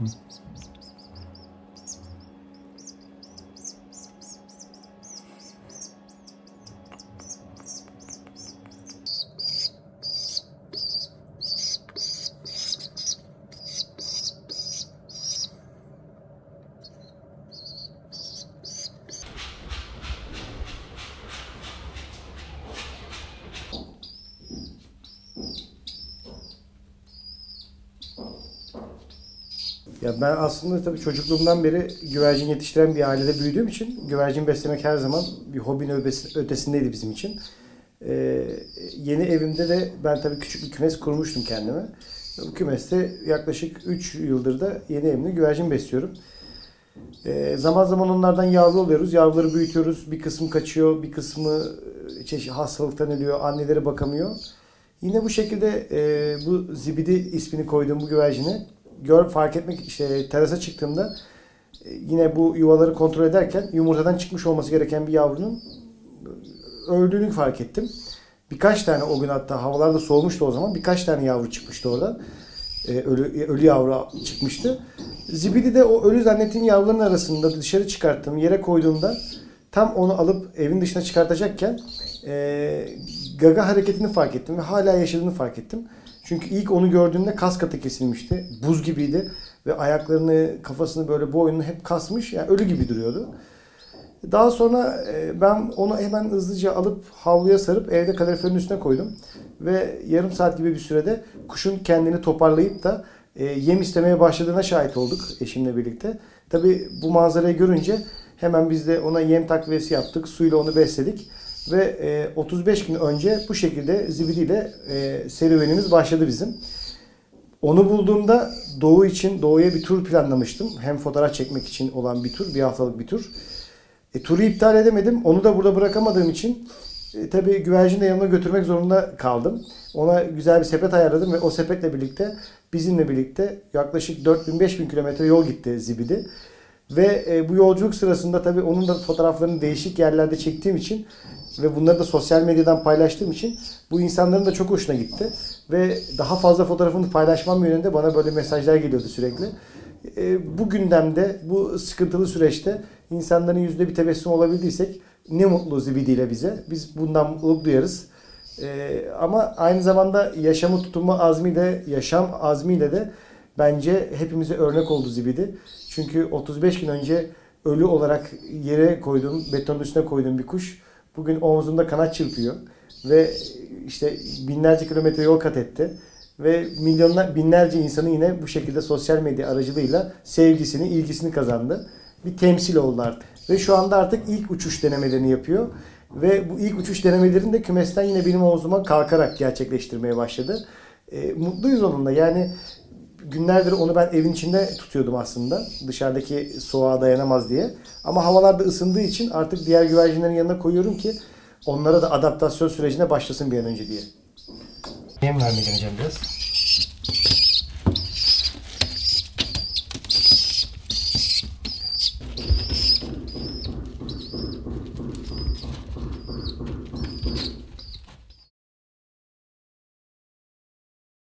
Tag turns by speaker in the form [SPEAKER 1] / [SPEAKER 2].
[SPEAKER 1] Mm-hmm. Ya ben aslında tabii çocukluğumdan beri güvercin yetiştiren bir ailede büyüdüğüm için güvercin beslemek her zaman bir hobinin ötesindeydi bizim için. Ee, yeni evimde de ben tabii küçük bir kümes kurmuştum kendime. Bu kümeste yaklaşık 3 yıldır da yeni evimde güvercin besliyorum. Ee, zaman zaman onlardan yavru alıyoruz. Yavruları büyütüyoruz. Bir kısmı kaçıyor, bir kısmı e, çeşit hastalıktan ölüyor. Anneleri bakamıyor. Yine bu şekilde e, bu zibidi ismini koyduğum bu güvercini gör fark etmek işte terasa çıktığımda e, yine bu yuvaları kontrol ederken yumurtadan çıkmış olması gereken bir yavrunun öldüğünü fark ettim. Birkaç tane o gün hatta havalar da soğumuştu o zaman. Birkaç tane yavru çıkmıştı oradan. E, ölü, ölü yavru çıkmıştı. Zibidi de o ölü zannettiğim yavruların arasında dışarı çıkarttım. Yere koyduğumda tam onu alıp evin dışına çıkartacakken e, gaga hareketini fark ettim ve hala yaşadığını fark ettim. Çünkü ilk onu gördüğümde kas katı kesilmişti. Buz gibiydi ve ayaklarını, kafasını böyle boynunu hep kasmış. Yani ölü gibi duruyordu. Daha sonra e, ben onu hemen hızlıca alıp havluya sarıp evde kaloriferin üstüne koydum. Ve yarım saat gibi bir sürede kuşun kendini toparlayıp da e, yem istemeye başladığına şahit olduk eşimle birlikte. Tabi bu manzarayı görünce hemen biz de ona yem takviyesi yaptık. Suyla onu besledik. Ve e, 35 gün önce bu şekilde zibidiyle e, serüvenimiz başladı bizim. Onu bulduğumda Doğu için Doğu'ya bir tur planlamıştım. Hem fotoğraf çekmek için olan bir tur, bir haftalık bir tur. E, turu iptal edemedim. Onu da burada bırakamadığım için e, tabii güvercini de yanıma götürmek zorunda kaldım. Ona güzel bir sepet ayarladım ve o sepetle birlikte bizimle birlikte yaklaşık 4000-5000 kilometre yol gitti Zibidi. Ve e, bu yolculuk sırasında tabii onun da fotoğraflarını değişik yerlerde çektiğim için ve bunları da sosyal medyadan paylaştığım için bu insanların da çok hoşuna gitti. Ve daha fazla fotoğrafını paylaşmam yönünde bana böyle mesajlar geliyordu sürekli. E, bu gündemde, bu sıkıntılı süreçte insanların yüzünde bir tebessüm olabildiysek ne mutlu Zibidi'yle bize. Biz bundan mutluluk duyarız. E, ama aynı zamanda yaşamı tutunma azmiyle, yaşam azmiyle de bence hepimize örnek oldu Zibidi. Çünkü 35 gün önce ölü olarak yere koyduğum, betonun üstüne koyduğum bir kuş bugün omzumda kanat çırpıyor ve işte binlerce kilometre yol kat etti ve milyonlar binlerce insanı yine bu şekilde sosyal medya aracılığıyla sevgisini, ilgisini kazandı. Bir temsil oldu artık. Ve şu anda artık ilk uçuş denemelerini yapıyor. Ve bu ilk uçuş denemelerini de kümesten yine benim omzuma kalkarak gerçekleştirmeye başladı. E, mutluyuz onunla. Yani günlerdir onu ben evin içinde tutuyordum aslında. Dışarıdaki soğuğa dayanamaz diye. Ama havalar da ısındığı için artık diğer güvercinlerin yanına koyuyorum ki onlara da adaptasyon sürecine başlasın bir an önce diye. Yem vermeye deneyeceğim biraz.